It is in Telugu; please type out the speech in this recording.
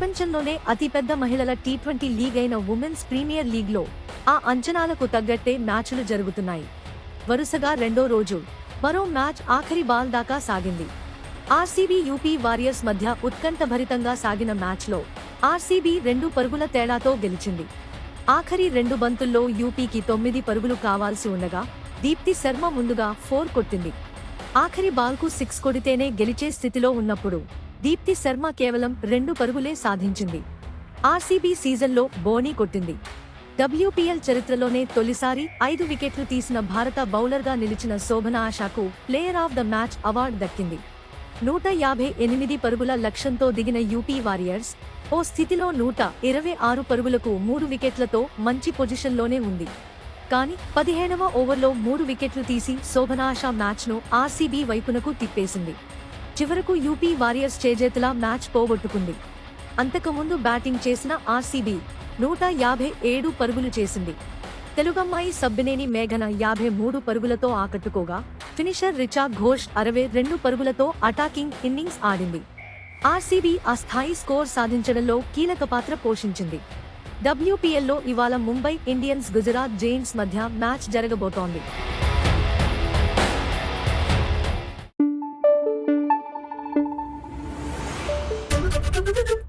ప్రపంచంలోనే అతిపెద్ద మహిళల టీ ట్వంటీ లీగ్ అయిన ఉమెన్స్ ప్రీమియర్ లీగ్లో ఆ అంచనాలకు తగ్గట్టే మ్యాచ్లు జరుగుతున్నాయి. వరుసగా రెండో రోజు మరో మ్యాచ్ ఆఖరి బాల్ దాకా సాగింది. ఆర్సీబీ యూపీ వారియర్స్ మధ్య ఉత్కంఠభరితంగా సాగిన మ్యాచ్లో ఆర్సీబీ రెండు పరుగుల తేడాతో గెలిచింది. ఆఖరి రెండు బంతుల్లో యూపీకి తొమ్మిది పరుగులు కావాల్సి ఉండగా దీప్తి శర్మ ముందుగా ఫోర్ కొట్టింది. ఆఖరి బాల్కు సిక్స్ కొడితేనే గెలిచే స్థితిలో ఉన్నప్పుడు దీప్తి శర్మ కేవలం రెండు పరుగులే సాధించింది. ఆర్సీబీ సీజన్లో బోనీ కొట్టింది. డబ్ల్యూపీఎల్ చరిత్రలోనే తొలిసారి ఐదు వికెట్లు తీసిన భారత బౌలర్గా నిలిచిన Shobhana ఆశాకు player of the match award దక్కింది. నూట యాభై ఎనిమిది పరుగుల లక్ష్యంతో దిగిన యూపీ వారియర్స్ ఓ స్థితిలో నూట ఇరవై ఆరు పరుగులకు మూడు వికెట్లతో మంచి పొజిషన్లోనే ఉంది. కానీ పదిహేనవ ఓవర్లో మూడు వికెట్లు తీసి శోభనాష మ్యాచ్ను ఆర్సీబీ వైపునకు తిప్పేసింది. చివరకు యూపీ వారియర్స్ చేజేతులా మ్యాచ్ పోగొట్టుకుంది. అంతకుముందు బ్యాటింగ్ చేసిన ఆర్సీబీ నూట యాభై ఏడు పరుగులు చేసింది. తెలుగమ్మాయి సబ్బినేని మేఘన యాభై మూడు పరుగులతో ఆకట్టుకోగా ఫినిషర్ రిచా ఘోష్ అరవై రెండు పరుగులతో అటాకింగ్ ఇన్నింగ్స్ ఆడింది. ఆర్సీబీ ఆ స్థాయి స్కోర్ సాధించడంలో కీలక పాత్ర పోషించింది. డబ్ల్యూపీఎల్లో ఇవాళ ముంబై ఇండియన్స్ గుజరాత్ జైంట్స్ మధ్య మ్యాచ్ జరగబోతోంది. ハハハハ!